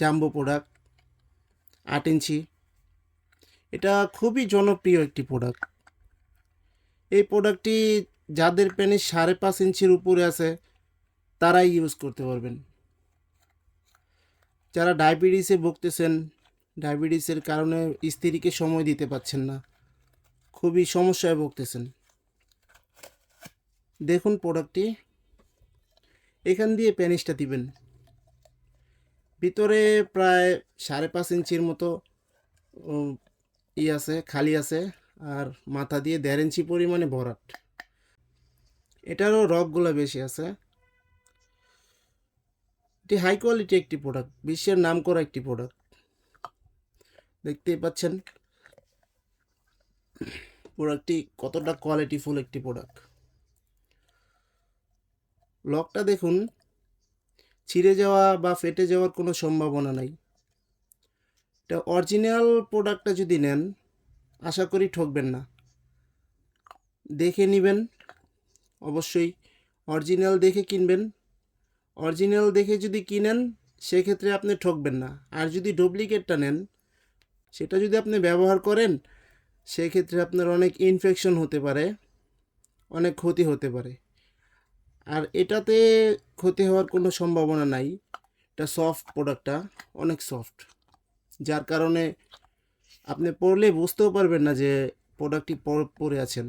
Jumbo product, আট ইঞ্চি। এটা খুবই জনপ্রিয় একটি প্রোডাক্ট। এই প্রোডাক্টটি যাদের পেনিস সাড়ে পাঁচ ইঞ্চির উপরে আছে, তারাই ইউজ করতে পারবেন। যারা ডায়াবেটিসে ভুগতেছেন, ডায়াবেটিসের কারণে স্ত্রীকে সময় দিতে পারছেন না, খুবই সমস্যায় ভুগতেছেন। দেখুন প্রোডাক্টটি। এখান দিয়ে প্যানিসটা দিবেন। ভিতরে প্রায় সাড়ে পাঁচ ইঞ্চির মতো ই আছে, খালি আছে, আর মাথা দিয়ে দেড় ইঞ্চি পরিমাণে ভরাট। এটারও রকগুলো বেশি আছে। এটি হাই কোয়ালিটি একটি প্রোডাক্ট বিশ্বের নাম করা একটি প্রোডাক্ট দেখতেই পাচ্ছেন প্রোডাক্টটি কতটা কোয়ালিটিফুল একটি প্রোডাক্ট লকটা দেখুন ছিঁড়ে যাওয়া বা ফেটে যাওয়ার কোনো সম্ভাবনা নাই। এটা অরিজিনাল প্রোডাক্টটা যদি নেন, আশা করি ঠকবেন না। দেখে নেবেন, অবশ্যই। অরিজিনাল দেখে কিনবেন। অরিজিনাল দেখে যদি কিনেন, সেক্ষেত্রে আপনি ঠকবেন না। আর যদি ডুপ্লিকেটটা নেন, সেটা যদি আপনি ব্যবহার করেন, সেক্ষেত্রে আপনার অনেক ইনফেকশন হতে পারে, অনেক ক্ষতি হতে পারে। আর এটাতে ক্ষতি হওয়ার কোনো সম্ভাবনা নাই। এটা সফট প্রোডাক্টটা অনেক সফট যার কারণে আপনি পরলে বুঝতেও পারবেন না যে প্রোডাক্টটি পরে আছেন।